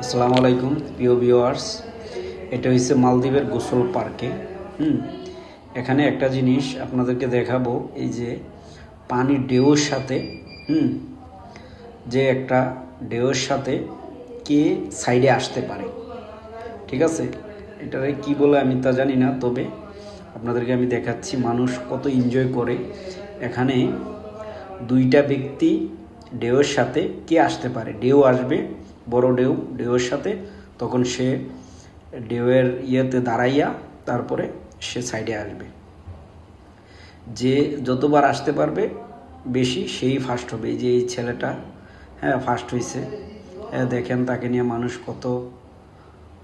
আসসালামু আলাইকুম, প্রিয় ভিউয়ার্স এটা হচ্ছে মালদ্বীপের গোসল পার্কে, হুম? এখানে একটা জিনিস আপনাদেরকে দেখাবো, এই যে পানির ঢেউর সাথে, হুম? যে একটা ঢেউর সাথে কে সাইডে আসতে পারে, ঠিক আছে? এটারে কি বলে আমি তা জানি না, তবে আপনাদেরকে আমি দেখাচ্ছি মানুষ কত এনজয় করে। এখানে দুইটা ব্যক্তি ঢেউয়ের সাথে কে আসতে পারে? ঢেউ আসবে বড় ঢেউ, ঢেউয়ের সাথে। তখন সে ঢেউয়ের ইয়েতে দাঁড়াইয়া তারপরে সে সাইডে আসবে। যে যতবার আসতে পারবে বেশি সেই ফার্স্ট হবে। যে এই ছেলেটা হ্যাঁ ফার্স্ট হয়েছে হ্যাঁ দেখেন তাকে নিয়ে মানুষ কত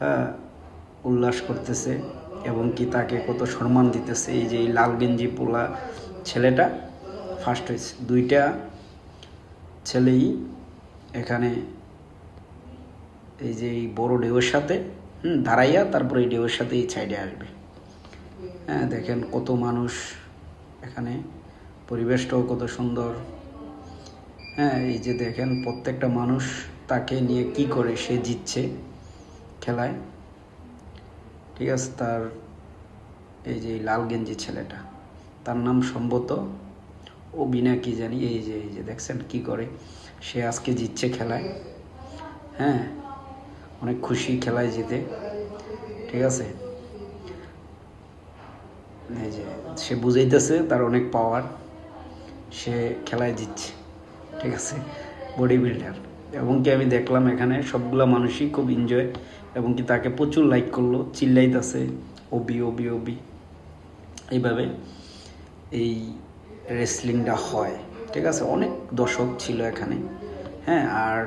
হ্যাঁ উল্লাস করতেছে এবং কি তাকে কত সম্মান দিতেছে। এই যে এই লাল গেঞ্জি পোলা ছেলেটা ফার্স্ট হয়েছে দুইটা ছেলেই এখানে এই যে এই বড় ঢেউয়ের সাথে, হুম, দাঁড়াইয়া তারপরে এই ঢেউয়ের সাথে এই সাইডে আসবে। হ্যাঁ দেখেন কত মানুষ এখানে, পরিবেশটাও কত সুন্দর। হ্যাঁ এই যে দেখেন প্রত্যেকটা মানুষ তাকে নিয়ে কি করে সে জিতছে খেলায়। ঠিক আছে, তার এই যে লাল গেঞ্জি ছেলেটা, তার নাম সম্ভবত ও বিনা কি জানি, এই যে এই যে দেখছেন কি করে, সে আজকে জিতছে খেলায়। হ্যাঁ অনেক খুশি খেলায় জিতে। ঠিক আছে? এই যে, সে বুঝাইতেছে তার অনেক পাওয়ার সে খেলায় জিতছে। ঠিক আছে? বডি বিল্ডার এবং কি আমি দেখলাম এখানে সবগুলা মানুষই খুব এনজয় এবং কি তাকে প্রচুর লাইক করল, চিল্লাইতেছে, ওবি ওবি ওবি। এইভাবে এই রেসলিংটা হয়। ঠিক আছে? অনেক দর্শক ছিল এখানে। হ্যাঁ আর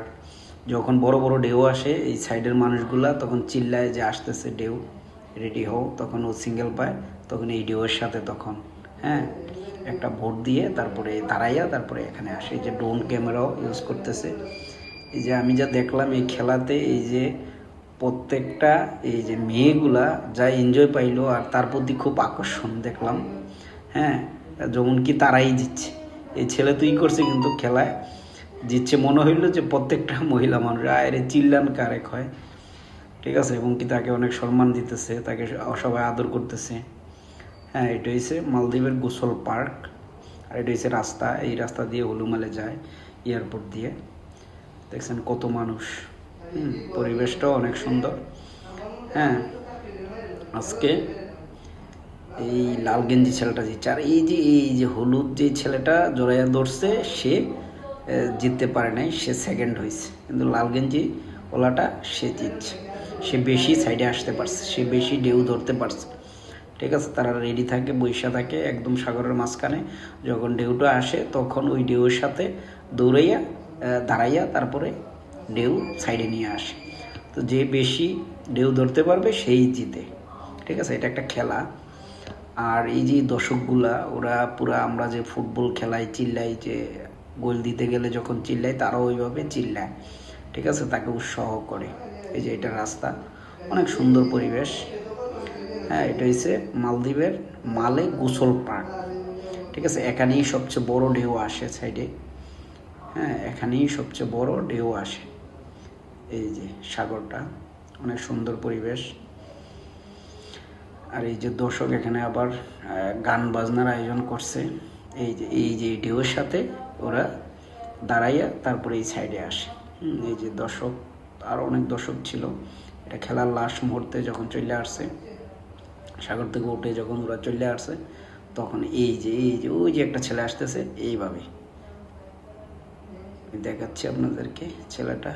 যখন বড় বড় ঢেউ আসে, এই সাইডের মানুষগুলা তখন চিল্লায় যে আসতেছে ঢেউ রেডি হও, তখন ও সিঙ্গেল পায়, তখন এই ঢেউয়ের সাথে তখন হ্যাঁ একটা ভোট দিয়ে তারপরে দাঁড়াইয়া তারপরে এখানে আসে। এই যে ড্রোন ক্যামেরাও ইউজ করতেছে। এই যে আমি যা দেখলাম, এই খেলাতে এই যে প্রত্যেকটা এই যে মেয়েগুলা যা এনজয় পাইলো আর তার প্রতি খুব আকর্ষণ দেখলাম হ্যাঁ যেমন কি তারাই দিচ্ছে। এই ছেলে তুই করছে কিন্তু খেলায়। জিতছে। মনে হইল যে প্রত্যেকটা মহিলা মানুষ আরে চিল্লান কারেক হয়। ঠিক আছে? এবং কি তাকে অনেক সম্মান দিতেছে, তাকে সবাই আদর করতেছে। হ্যাঁ এটা হচ্ছে মালদ্বীপের গোসল পার্ক। আর এটা হচ্ছে রাস্তা। এই রাস্তা দিয়ে হলুমালে যায় এয়ারপোর্ট দিয়ে। দেখছেন কত মানুষ। হুম, পরিবেশটাও অনেক সুন্দর। হ্যাঁ আজকে এই লাল গেঞ্জি ছেলেটা জিতছে। আর এই যে এই যে হলুদ যে ছেলেটা জড়াইয়া ধরছে, সে জিততে পারে নাই, সে সেকেন্ড হয়েছে। কিন্তু লাল গেঞ্জি ওলাটা সে জিতছে। সে বেশি সাইডে আসতে পারছে, সে বেশি ঢেউ ধরতে পারছে। ঠিক আছে, তারা রেডি থাকে বৈশা থাকে, একদম সাগরের মাঝখানে। যখন ঢেউটা আসে, তখন ওই ঢেউয়ের সাথে দৌড়াইয়া দাঁড়াইয়া তারপরে ঢেউ সাইডে নিয়ে আসে। তো যে বেশি ঢেউ ধরতে পারবে, সেই জিতে। ঠিক আছে, এটা একটা খেলা। আর এই যে দর্শকগুলা, ওরা পুরা আমরা যে ফুটবল খেলাই, চিল্লাই যে গোল দিতে গেলে যখন চিল্লায়, তারাও ওইভাবে চিল্লায়। ঠিক আছে? তাকে উৎসাহ করে। এই যে এটা রাস্তা। অনেক সুন্দর পরিবেশ। হ্যাঁ এটা হচ্ছে মালদ্বীপের মালে গোসল পার্ক। ঠিক আছে? এখানেই সবচেয়ে বড় ঢেউ আসে সাইডে। হ্যাঁ এখানেই সবচেয়ে বড় ঢেউ আসে। এই যে সাগরটা। অনেক সুন্দর পরিবেশ। আর এই যে দর্শক এখানে আবার গান বাজনার আয়োজন করছে। এই যে এই যে ঢেউয়ের সাথে ওরা দাঁড়াইয়া তারপরে এই সাইডে আসে। এই যে দর্শক, আর অনেক দর্শক ছিল। এটা খেলার লাস্ট মুহূর্তে যখন চলে আসছে, সাগর থেকে উঠে যখন ওরা চলে আসছে, তখন এই যে এই যে, ওই যে একটা ছেলে আসতেছে, এইভাবে। দেখাচ্ছি আপনাদেরকে ছেলেটা।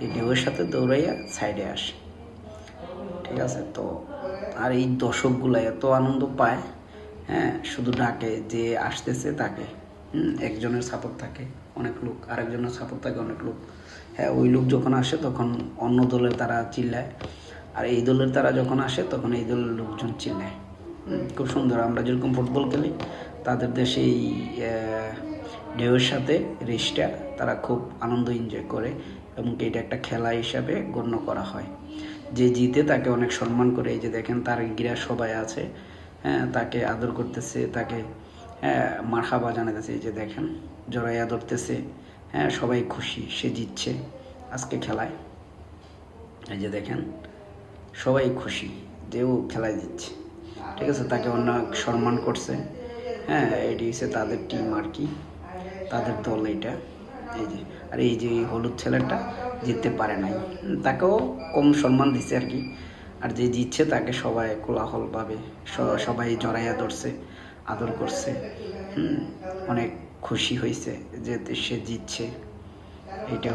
এই ঢেউয়ের সাথে দৌড়াইয়া সাইডে আসে। ঠিক আছে? তো আর এই দর্শকগুলো এত আনন্দ পায় হ্যাঁ শুধু ডাকে যে আসতেছে তাকে। একজনের সাপোর্ট থাকে, অনেক লোক, আরেকজনের সাপোর্ট থাকে, অনেক লোক। হ্যাঁ ওই লোক যখন আসে তখন অন্য দলের তারা চিল্লায়। আর এই দলের তারা যখন আসে তখন এই দলের লোকজন চিল্লায়। খুব সুন্দর। আমরা যেরকম ফুটবল খেলি, তাদের দেশে এই ঢেউয়ের সাথে রেসটা তারা খুব আনন্দ এনজয় করে এবং এটা একটা খেলা হিসাবে গণ্য করা হয়। যে জিতে তাকে অনেক সম্মান করে। এই যে দেখেন, তার গিরা সবাই আছে। হ্যাঁ তাকে আদর করতেছে, তাকে মারহাবা জানাতেছে এই যে দেখেন, জড়াইয়া ধরতেছে হ্যাঁ সবাই খুশি, সে জিতছে আজকে খেলায়। এই যে দেখেন, সবাই খুশি যে ও খেলায় দিচ্ছে ঠিক আছে, তাকে অনেক সম্মান করছে। হ্যাঁ এটি হচ্ছে তাদের টিম আর কি, তাদের দল এটা এই যে, আর এই যে হলুদ ছেলেটা জিততে পারে নাই। তাকেও কম সম্মান দিচ্ছে আর কি। আর যে জিতছে, তাকে সবাই কোলাহলভাবে সবাই জড়াইয়া ধরছে। আদর করছে। অনেক খুশি হয়েছে যে সে জিতছে। এটা